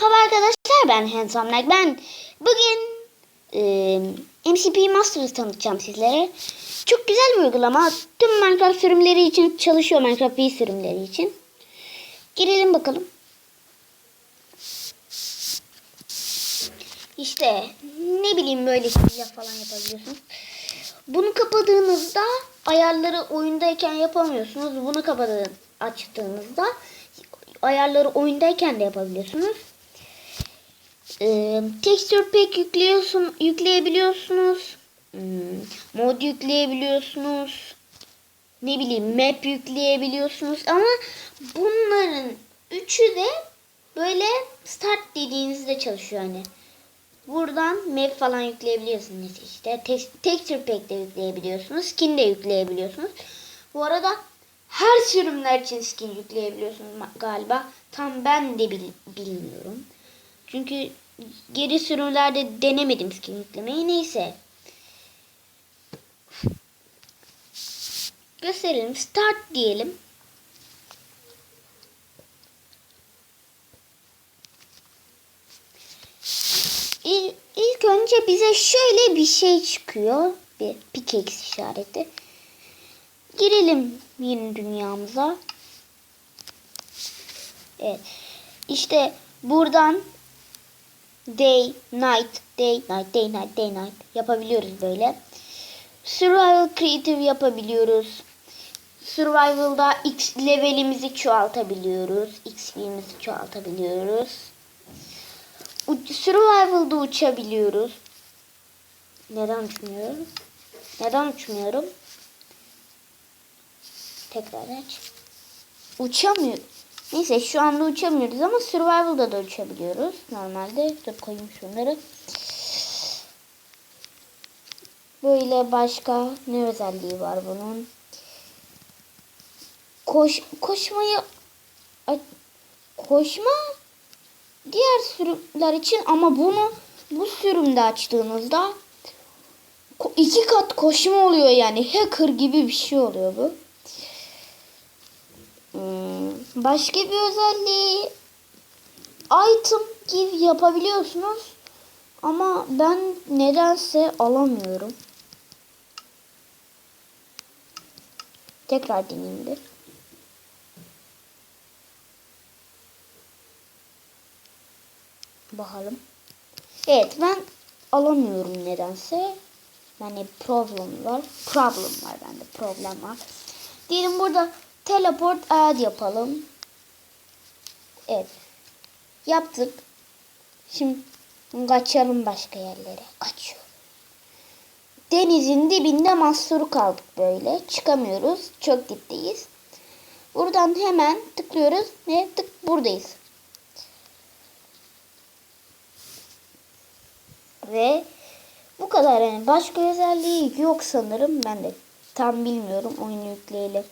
Merhaba arkadaşlar ben Handsome Like ben bugün e, MCP Masters tanıtacağım sizlere. Çok güzel bir uygulama. Tüm Minecraft sürümleri için çalışıyor Minecraft V sürümleri için. Girelim bakalım. İşte ne bileyim böyle şeyler falan yapabiliyorsunuz. Bunu kapadığınızda ayarları oyundayken yapamıyorsunuz. Bunu kapadığın açtığınızda ayarları oyundayken de yapabiliyorsunuz. Ee, texture pack yüklüyorsun, yükleyebiliyorsunuz. Hmm, mod yükleyebiliyorsunuz. Ne bileyim map yükleyebiliyorsunuz ama bunların üçü de böyle start dediğinizde çalışıyor hani. Buradan map falan yükleyebiliyorsunuz işte. Tex- Texture pack de yükleyebiliyorsunuz. Skin de yükleyebiliyorsunuz. Bu arada her sürümler için skin yükleyebiliyorsunuz galiba. Tam ben de bil- bilmiyorum. Çünkü geri sürümlerde denemedim skin yüklemeyi. Neyse. Gösterelim. Start diyelim. İl- İlk önce bize şöyle bir şey çıkıyor. Bir pickaxe işareti. Girelim yeni dünyamıza. Evet. İşte buradan day, night, day, night, day, night, day, night yapabiliyoruz böyle. Survival Creative yapabiliyoruz. Survival'da X levelimizi çoğaltabiliyoruz. XP'mizi çoğaltabiliyoruz. U- Survival'da uçabiliyoruz. Neden uçmuyorum? Neden uçmuyorum? Tekrar aç. Uçamıyor. Neyse şu anda uçamıyoruz ama Survival'da da uçabiliyoruz. Normalde dur koyayım şunları. Böyle başka ne özelliği var bunun? Koş koşmayı Ay, koşma diğer sürümler için ama bunu bu sürümde açtığınızda iki kat koşma oluyor yani hacker gibi bir şey oluyor bu. Hmm, başka bir özelliği item gibi yapabiliyorsunuz ama ben nedense alamıyorum. Tekrar deneyeyim bir. Bakalım. Evet ben alamıyorum nedense. Yani problem var. Problem var bende. Problem var. Diyelim burada teleport add yapalım. Evet. Yaptık. Şimdi kaçalım başka yerlere. Kaçıyorum. Denizin dibinde mahsuru kaldık böyle. Çıkamıyoruz. Çok dipteyiz. Buradan hemen tıklıyoruz ve tık buradayız. Ve bu kadar yani başka özelliği yok sanırım. Ben de tam bilmiyorum oyunu yükleyelim.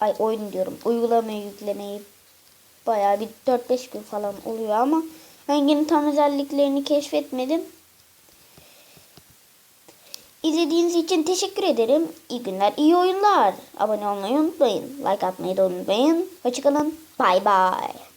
Ay oyun diyorum. Uygulamayı yüklemeyi bayağı bir 4-5 gün falan oluyor ama hanginin tam özelliklerini keşfetmedim. İzlediğiniz için teşekkür ederim. İyi günler, iyi oyunlar. Abone olmayı unutmayın. Like atmayı da unutmayın. Hoşçakalın. Bye bye.